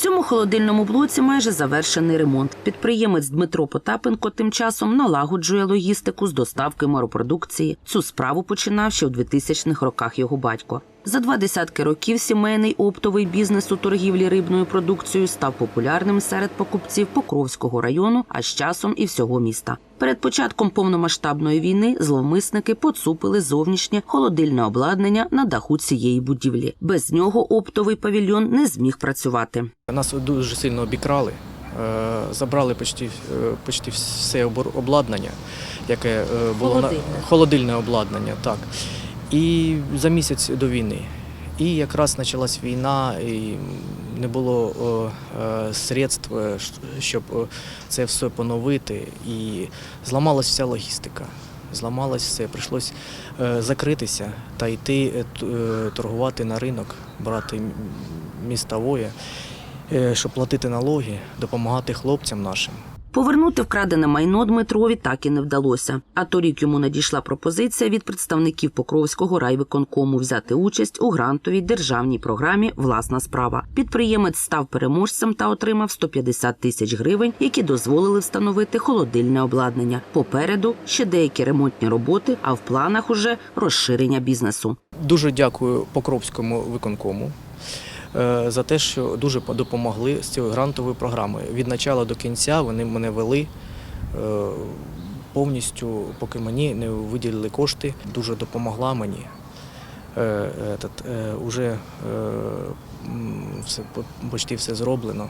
цьому холодильному блоці майже завершений ремонт. Підприємець Дмитро Потапенко тим часом налагоджує логістику з доставки моропродукції. Цю справу починав ще у 2000-х роках його батько. За два десятки років сімейний оптовий бізнес у торгівлі рибною продукцією став популярним серед покупців Покровського району, а з часом і всього міста. Перед початком повномасштабної війни зловмисники поцупили зовнішнє холодильне обладнання на даху цієї будівлі. Без нього оптовий павільйон не зміг працювати. Нас дуже сильно обікрали, е, забрали почти, е, почти все обладнання, яке е, було Холодильне. на холодильне обладнання, так. І за місяць до війни. І якраз почалась війна, і не було е, средств, е, щоб це все поновити. І зламалася вся логістика. Зламалось все, прийшлось е, закритися та йти е, е, торгувати на ринок, брати містовоє, е, щоб платити налоги, допомагати хлопцям нашим. Повернути вкрадене майно Дмитрові так і не вдалося. А торік йому надійшла пропозиція від представників Покровського райвиконкому взяти участь у грантовій державній програмі Власна справа. Підприємець став переможцем та отримав 150 тисяч гривень, які дозволили встановити холодильне обладнання. Попереду ще деякі ремонтні роботи, а в планах уже розширення бізнесу. Дуже дякую Покровському виконкому за те, що дуже допомогли з цією грантовою програмою. Від початку до кінця вони мене вели е, повністю, поки мені не виділили кошти, дуже допомогла мені. Е, е, уже е, все, по- почти все зроблено.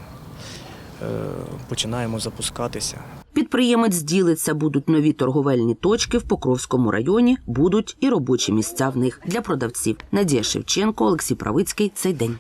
Е, Починаємо запускатися. Підприємець ділиться, будуть нові торговельні точки в Покровському районі, будуть і робочі місця в них для продавців. Надія Шевченко, Олексій Правицький. Цей день.